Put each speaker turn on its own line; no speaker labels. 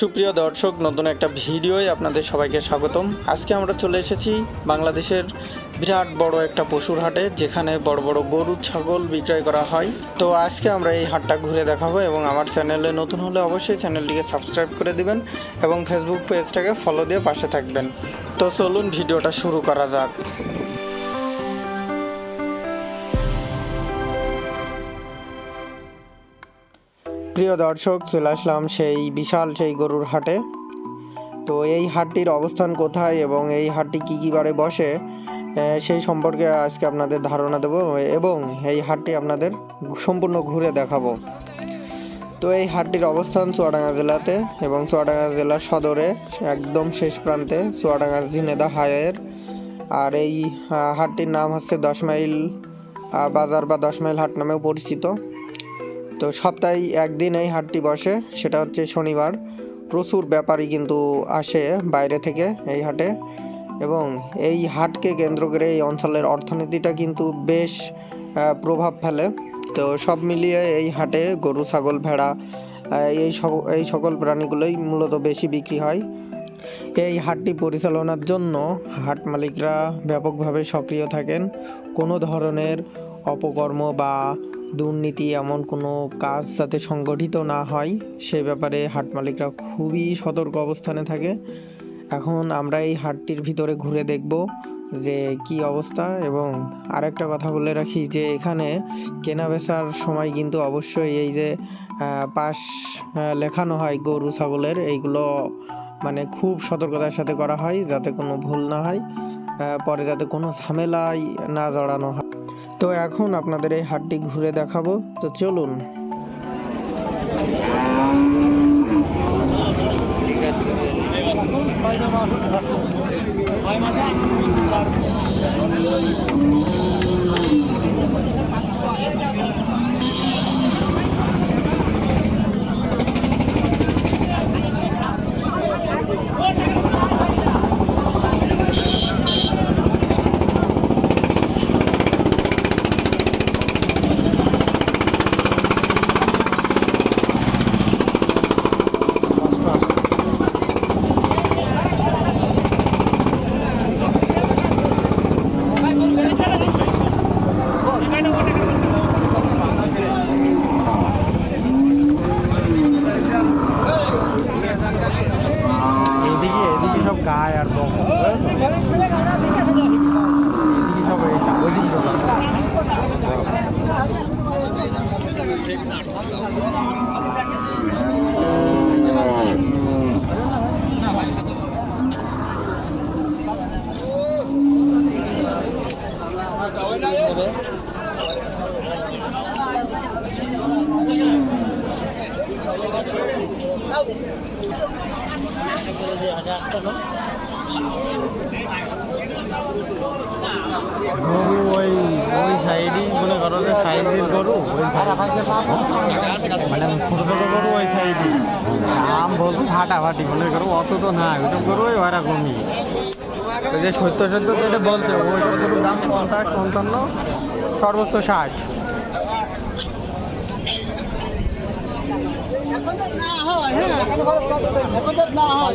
সুপ্রিয় দর্শক, নতুন একটা ভিডিওয় আপনাদের সবাইকে স্বাগতম। আজকে আমরা চলে এসেছি বাংলাদেশের বিরাট বড় একটা পশুর হাটে, যেখানে বড় বড় গরু, ছাগল বিক্রয় করা হয়। তো আজকে আমরা এই হাটটা ঘুরে দেখাবো এবং আমার চ্যানেলে নতুন হলে অবশ্যই চ্যানেলটিকে সাবস্ক্রাইব করে দিবেন এবং ফেসবুক পেজটাকে ফলো দিয়ে পাশে থাকবেন। তো চলুন ভিডিওটা শুরু করা যাক। প্রিয় দর্শক, চলে আসলাম সেই বিশাল সেই গরুর হাটে। তো এই হাটটির অবস্থান কোথায় এবং এই হাটটি কী কী বারে বসে সেই সম্পর্কে আজকে আপনাদের ধারণা দেব এবং এই হাটটি আপনাদের সম্পূর্ণ ঘুরে দেখাবো। তো এই হাটটির অবস্থান চুয়াডাঙ্গা জেলাতে এবং চুয়াডাঙ্গা জেলার সদরে, একদম শেষ প্রান্তে, চুয়াডাঙ্গা ঝিনেদা হাইওয়ের। আর এই হাটটির নাম হচ্ছে দশ মাইল বাজার বা দশ মাইল হাট নামেও পরিচিত। তো সপ্তাহে একদিন এই হাটটি বসে, সেটা হচ্ছে শনিবার। প্রচুর ব্যাপারী কিন্তু আসে বাইরে থেকে এই হাটে। এবং এই হাটকে কেন্দ্র করে এই অঞ্চলের অর্থনীতিটা কিন্তু বেশ প্রভাব ফেলে। তো সব মিলিয়ে এই হাটে গরু, ছাগল, ভেড়া এই এই সকল প্রাণীগুলোই মূলত বেশি বিক্রি হয়। এই হাটটি পরিচালনার জন্য হাট মালিকরা ব্যাপকভাবে সক্রিয় থাকেন। কোনো ধরনের অপকর্ম বা দুর্নীতি এমন কোনো কাজ যাতে সংগঠিত না হয়, সে ব্যাপারে হাট মালিকরা খুবই সতর্ক অবস্থানে থাকে। এখন আমরা এই হাটটির ভিতরে ঘুরে দেখব যে কি অবস্থা এবং আরেকটা কথা বলে রাখি যে এখানে কেনা বেচার সময় কিন্তু অবশ্যই এই যে পাশ লেখানো হয় গরু, ছাগলের, এইগুলো মানে খুব সতর্কতার সাথে করা হয় যাতে কোনো ভুল না হয় পরে যাতে কোনো ঝামেলায় না জড়ানো হয়। তো এখন আপনাদের এই হাটটি ঘুরে দেখাবো। তো চলুন। এদিকে গায় আর বক এদিকে সব এইটা ওইদিকে সব গরু ওই ওই সাইডই মনে করো যে সাইডের গরু ওই মানে ছোট ছোট গরু ওই সাইডই দাম বলতো ফাটাফাটি মনে করো অত তো না ওইসব গরু ওই ওরকমই ওই যে সত্তর সত্তর যেটা বলছে ওইসব গরুর দাম পঞ্চাশ পঞ্চান্ন সর্বোচ্চ ষাট।
এখন না হয় হ্যাঁ। এখন না হয়।